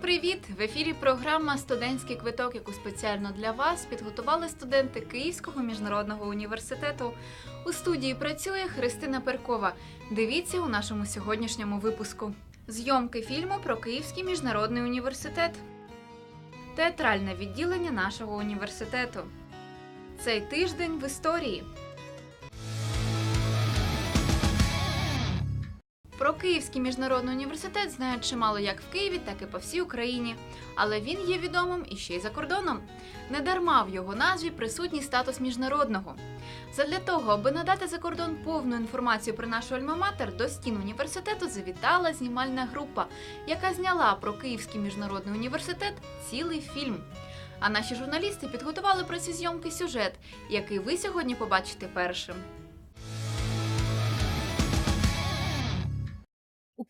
привіт! В ефірі програма Студентський квиток, яку спеціально для вас підготували студенти Київського міжнародного університету. У студії працює Христина Перкова. Дивіться у нашому сьогоднішньому випуску: зйомки фільму про Київський міжнародний університет, театральне відділення нашого університету. Цей тиждень в історії. Про Київський міжнародний університет знають чимало як в Києві, так і по всій Україні. Але він є відомим і ще й за кордоном. Недарма в його назві присутній статус міжнародного. Задля того, аби надати за кордон повну інформацію про нашу альма-матер, до стін університету завітала знімальна група, яка зняла про Київський міжнародний університет цілий фільм. А наші журналісти підготували про ці зйомки сюжет, який ви сьогодні побачите першим.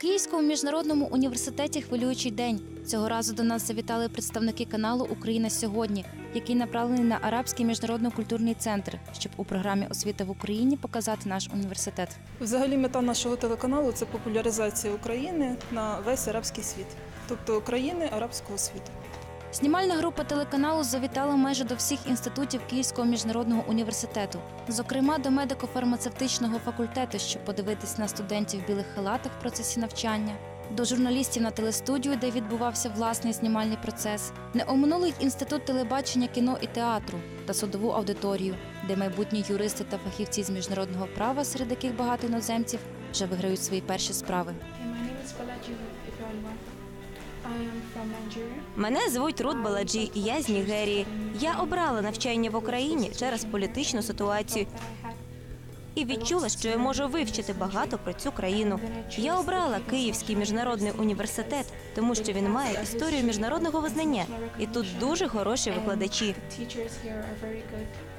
Київському міжнародному університеті хвилюючий день. Цього разу до нас завітали представники каналу Україна сьогодні, який направлений на Арабський міжнародно-культурний центр, щоб у програмі освіта в Україні показати наш університет. Взагалі, мета нашого телеканалу це популяризація України на весь арабський світ, тобто країни арабського світу. Знімальна група телеканалу завітала майже до всіх інститутів Київського міжнародного університету, зокрема до медико-фармацевтичного факультету, щоб подивитись на студентів в білих халатах в процесі навчання. До журналістів на телестудію, де відбувався власний знімальний процес, не оминули й інститут телебачення, кіно і театру та судову аудиторію, де майбутні юристи та фахівці з міжнародного права, серед яких багато іноземців, вже виграють свої перші справи. Мене звуть Рут Баладжі, і я з Нігерії. Я обрала навчання в Україні через політичну ситуацію і відчула, що я можу вивчити багато про цю країну. Я обрала Київський міжнародний університет, тому що він має історію міжнародного визнання, і тут дуже хороші викладачі.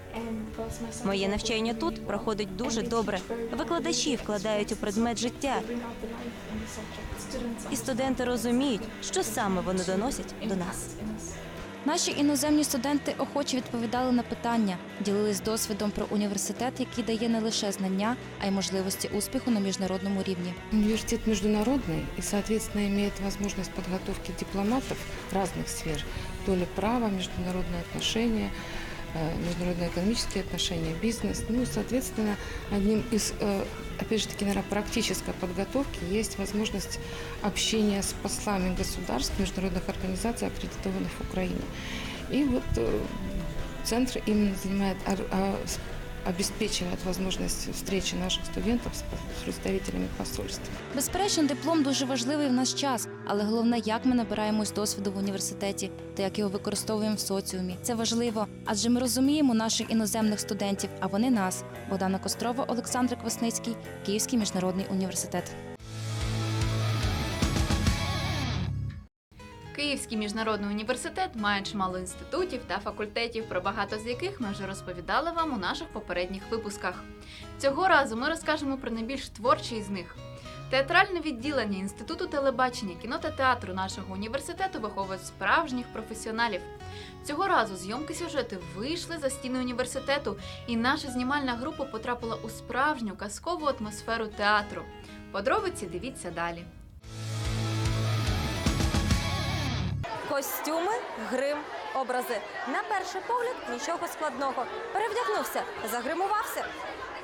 The teachers here are very good. And plus my Моє subject навчання тут проходить дуже добре. Викладачі вкладають у предмет життя, bring out the life in the subject. Students і студенти розуміють, що саме вони доносять до нас. in us. Наші іноземні студенти охоче відповідали на питання, ділились досвідом про університет, який дає не лише знання, а й можливості успіху на міжнародному рівні. Университет международный и, соответственно, имеет возможность подготовки дипломатов разных сфер. То ли право, международные отношения, э, международные экономические отношения, бизнес. Ну и, соответственно, одним из, э, опять же таки, наверное, практической подготовки есть возможность общения с послами государств, международных организаций, аккредитованных в Украине. И вот э, центр именно занимает ор- а, с- обеспечивает возможность встречи наших студентов с с представителями посольств. Безперечно, диплом дуже важливий в наш час, але головне, як ми набираємось досвіду в університеті та як його використовуємо в соціумі. Це важливо, адже ми розуміємо наших іноземних студентів, а вони нас. Богдана Кострова, Олександр Квасницький, Київський міжнародний університет. Київський міжнародний університет має чимало інститутів та факультетів, про багато з яких ми вже розповідали вам у наших попередніх випусках. Цього разу ми розкажемо про найбільш творчий з них. Театральне відділення Інституту телебачення, кіно та театру нашого університету виховує справжніх професіоналів. Цього разу зйомки сюжету вийшли за стіни університету, і наша знімальна група потрапила у справжню казкову атмосферу театру. Подробиці дивіться далі. Костюми, грим, образи. На перший погляд нічого складного. Перевдягнувся, загримувався.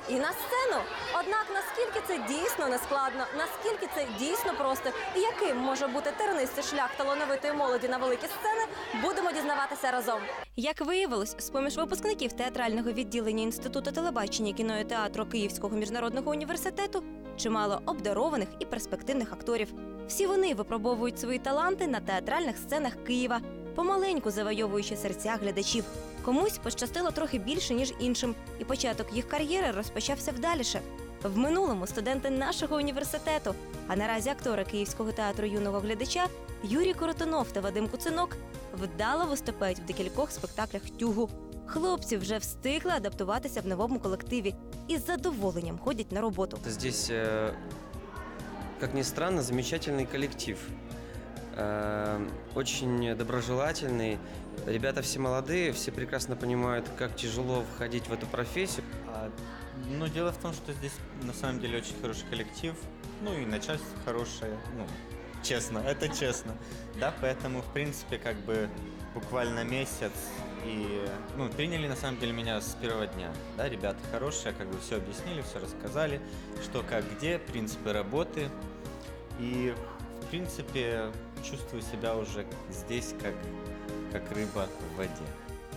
І на сцену. Однак наскільки це дійсно не складно, наскільки це дійсно просто, і яким може бути тернистий шлях талановитої молоді на великі сцени, будемо дізнаватися разом. Як виявилось, з поміж випускників театрального відділення Інституту телебачення, кіно і театру Київського міжнародного університету чимало обдарованих і перспективних акторів. Всі вони випробовують свої таланти на театральних сценах Києва, помаленьку завойовуючи серця глядачів. Комусь пощастило трохи більше, ніж іншим, і початок їх кар'єри розпочався вдаліше. В минулому студенти нашого університету, а наразі актори Київського театру юного глядача Юрій Коротунов та Вадим Куцинок вдало виступають в декількох спектаклях тюгу. Хлопці вже встигли адаптуватися в новому колективі і з задоволенням ходять на роботу. Здесь, э, как ни странно, замечательный коллектив. Э, Очень доброжелательный. Ребята все молодые, все прекрасно понимают, как тяжело входить в эту профессию. А, Ну, дело в том, что здесь на самом деле очень хороший коллектив, ну и начальство хорошее, ну, честно, это честно. Да, поэтому, в принципе, как бы буквально месяц и, ну, приняли на самом деле меня с первого дня. Да, ребята хорошие, как бы все объяснили, все рассказали, что, как, где, принципы работы. И, в принципе, чувствую себя уже здесь, как, как рыба в воде.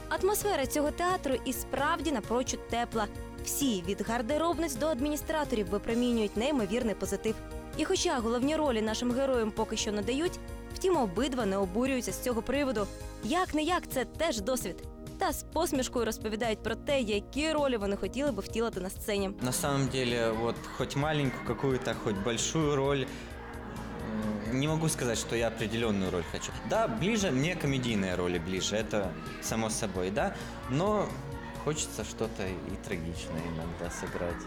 Атмосфера цього театру і справді напрочуд тепла. Всі від гардеробниць до адміністраторів випромінюють неймовірний позитив. І хоча головні ролі нашим героям поки що надають, втім обидва не обурюються з цього приводу. Як не як це теж досвід. Та з посмішкою розповідають про те, які ролі вони хотіли би втілити на сцені. На самом деле, вот хоть маленькую какую-то, хоть большую роль, не могу сказать, что я определенную роль хочу. Да, ближе, мне комедийные роли ближе, это само собой, да, но хочется что-то и трагичное иногда сыграть.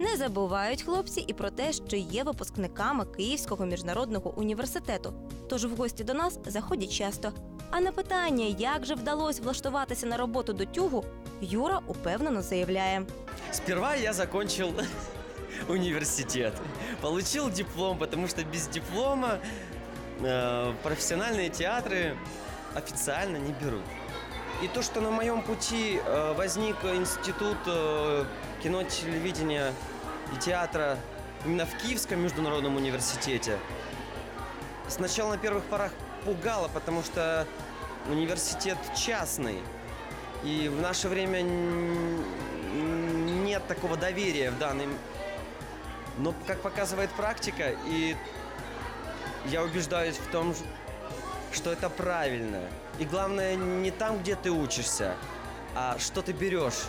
Не забувають хлопці і про те, що є випускниками Київського міжнародного університету. Тож в гості до нас заходять часто. А на питання, як же вдалося влаштуватися на роботу до тюгу, Юра упевнено заявляє. Сперва я закончил университет. Получил диплом, потому что без диплома э, профессиональные театры официально не берут. И то, что на моем пути э, возник институт э, кино, телевидения и театра именно в Киевском международном университете, сначала на первых порах пугало, потому что университет частный. И в наше время нет такого доверия в данный... Но, как показывает практика, и я убеждаюсь в том, что это правильно. И главное не там, где ты учишься, а что ты берешь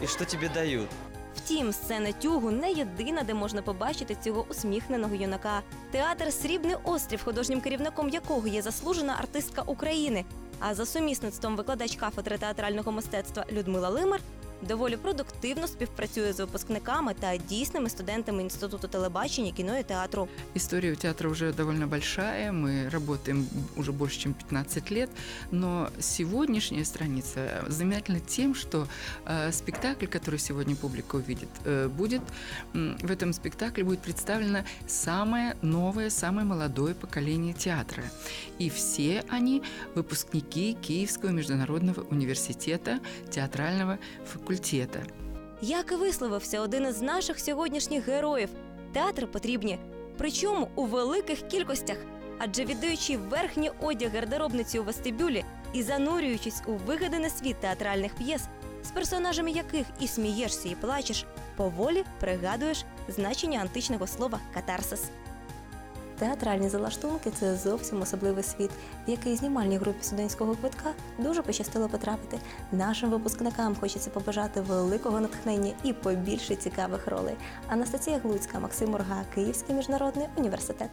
и что тебе дают. Втім, сцена тюгу не єдина, де можна побачити цього усміхненого юнака. Театр Срібний острів, художнім керівником якого є заслужена артистка України. А за сумісництвом викладач кафедри театрального мистецтва Людмила Лимер доволі продуктивно співпрацює з випускниками та дійсними студентами інституту телебачення, кіно і театру. История у театра уже довольно большая, мы работаем уже больше, чем 15 лет, но сегодняшняя страница знаменательна тем, что э, спектакль, который сегодня публика увидит, э, будет, м, в этом спектакле будет представлено самое новое, самое молодое поколение театра. И все они выпускники Киевского международного университета театрального факультета. Як і висловився один із наших сьогоднішніх героїв, театр потрібні, причому у великих кількостях. Адже віддаючи верхній одяг гардеробниці у вестибюлі і занурюючись у вигаданий світ театральних п'єс, з персонажами яких і смієшся, і плачеш, поволі пригадуєш значення античного слова катарсис. Театральні залаштунки це зовсім особливий світ, в який знімальній групі студентського квитка дуже пощастило потрапити. Нашим випускникам хочеться побажати великого натхнення і побільше цікавих ролей. Анастасія Глуцька, Максим Урга, Київський міжнародний університет.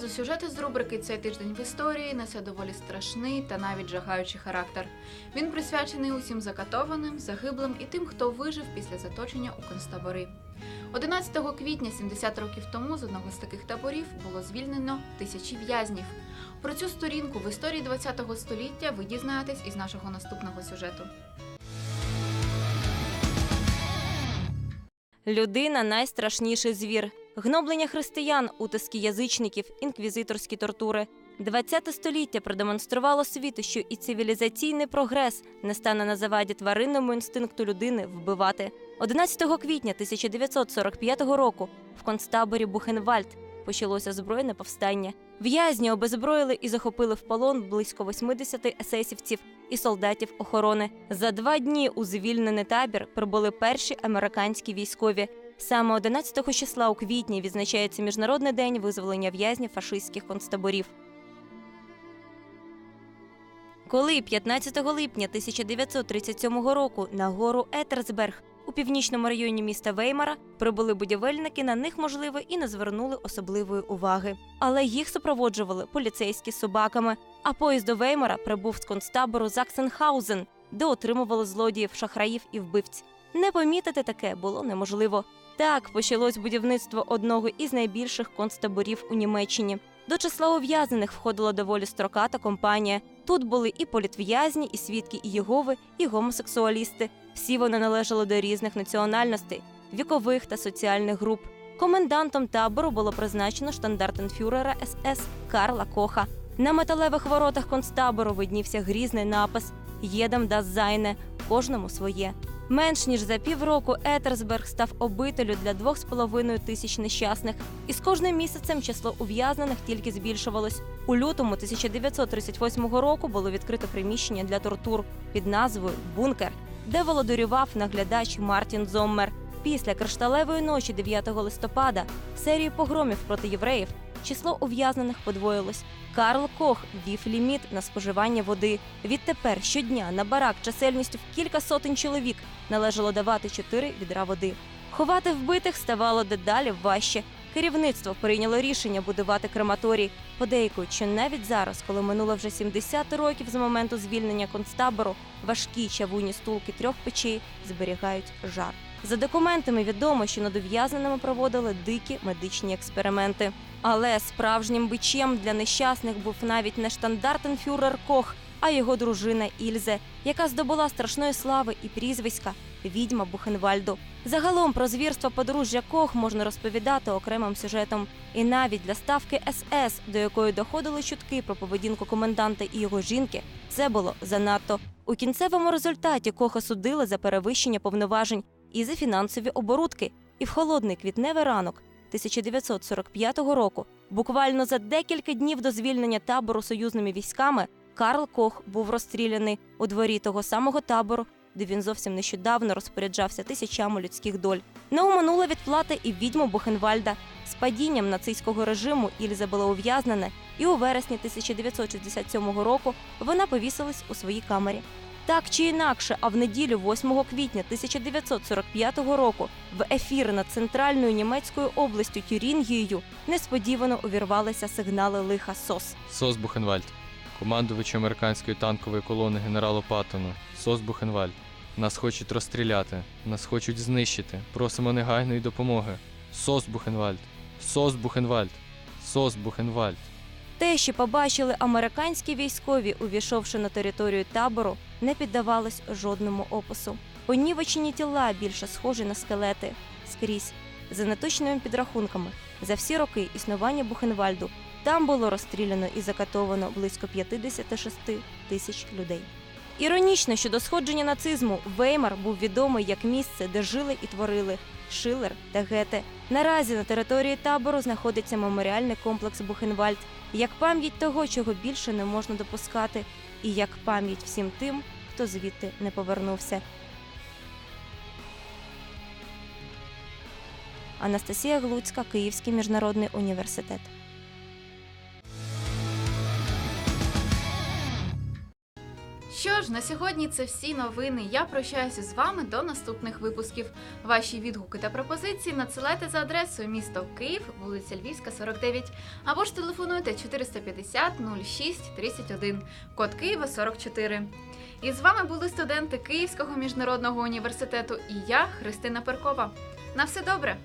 Цього разу сюжет із рубрики Цей тиждень в історії несе доволі страшний та навіть жагаючий характер. Він присвячений усім закатованим, загиблим і тим, хто вижив після заточення у концтабори. 11 квітня, 70 років тому, з одного з таких таборів було звільнено тисячі в'язнів. Про цю сторінку в історії ХХ століття ви дізнаєтесь із нашого наступного сюжету. Людина найстрашніший звір. Гноблення християн, утиски язичників, інквізиторські тортури. 20 століття продемонструвало світу, що і цивілізаційний прогрес не стане на заваді тваринному інстинкту людини вбивати. 11 квітня 1945 року в концтаборі Бухенвальд почалося збройне повстання. В'язні обезброїли і захопили в полон близько 80 есесівців і солдатів охорони. За два дні у звільнений табір прибули перші американські військові. Саме 11 числа у квітні відзначається міжнародний день визволення в'язнів фашистських концтаборів. Коли 15 липня 1937 року на гору Етерсберг у північному районі міста Веймара прибули будівельники, на них можливо і не звернули особливої уваги. Але їх супроводжували поліцейські з собаками. А поїзд до Веймара прибув з концтабору Заксенхаузен, де отримували злодіїв, шахраїв і вбивць. Не помітити таке було неможливо. Так почалось будівництво одного із найбільших концтаборів у Німеччині. До числа ув'язнених входила доволі строката компанія. Тут були і політв'язні, і свідки і Єгови, і гомосексуалісти. Всі вони належали до різних національностей. вікових та соціальних груп. Комендантом табору було призначено штандартенфюрера СС Карла Коха. На металевих воротах концтабору виднівся грізний напис Єдам да зайне кожному своє. Менш ніж за півроку Етерсберг став обителю для двох з половиною тисяч нещасних, і з кожним місяцем число ув'язнених тільки збільшувалось. У лютому 1938 року було відкрито приміщення для тортур під назвою Бункер, де володарював наглядач Мартін Зоммер. Після кришталевої ночі 9 листопада серії погромів проти євреїв число ув'язнених подвоїлось. Карл Кох ввів ліміт на споживання води. Відтепер щодня на барак чисельністю в кілька сотень чоловік належало давати чотири відра води. Ховати вбитих ставало дедалі важче. Керівництво прийняло рішення будувати крематорій, подейкують, що навіть зараз, коли минуло вже 70 років з моменту звільнення концтабору, важкі чавуні стулки трьох печей зберігають жар. За документами відомо, що над ув'язненими проводили дикі медичні експерименти. Але справжнім бичем для нещасних був навіть не штандартенфюрер Кох, а його дружина Ільзе, яка здобула страшної слави і прізвиська відьма Бухенвальду. Загалом про звірства подружжя Кох можна розповідати окремим сюжетом. І навіть для ставки СС, до якої доходили чутки про поведінку коменданта і його жінки, це було занадто. У кінцевому результаті Коха судили за перевищення повноважень і за фінансові оборудки. І в холодний квітневий ранок 1945 року, буквально за декілька днів до звільнення табору союзними військами, Карл Кох був розстріляний у дворі того самого табору, де він зовсім нещодавно розпоряджався тисячами людських доль. Не оминула відплата і відьму Бухенвальда. З падінням нацистського режиму Ільза була ув'язнена, і у вересні 1967 року вона повісилась у своїй камері. Так чи інакше, а в неділю, 8 квітня 1945 року, в ефір над центральною німецькою областю Тюрінгією несподівано увірвалися сигнали лиха СОС. Сос Бухенвальд, командувачу американської танкової колони генералу Паттону. Сос Бухенвальд. Нас хочуть розстріляти, нас хочуть знищити. Просимо негайної допомоги. Сос Бухенвальд. Сос Бухенвальд. Сос Бухенвальд. Те, що побачили американські військові, увійшовши на територію табору, не піддавалось жодному опису. Понівечені тіла більше схожі на скелети скрізь. За неточними підрахунками, за всі роки існування Бухенвальду там було розстріляно і закатовано близько 56 тисяч людей. Іронічно, що до сходження нацизму Веймар був відомий як місце, де жили і творили Шилер та Гете. Наразі на території табору знаходиться меморіальний комплекс Бухенвальд, як пам'ять того, чого більше не можна допускати, і як пам'ять всім тим, хто звідти не повернувся. Анастасія Глуцька, Київський міжнародний університет. Що ж, на сьогодні це всі новини. Я прощаюся з вами до наступних випусків. Ваші відгуки та пропозиції надсилайте за адресою місто Київ, вулиця Львівська, 49, або ж телефонуйте 450 06 31, код Києва 44. І з вами були студенти Київського міжнародного університету і я, Христина Перкова. На все добре!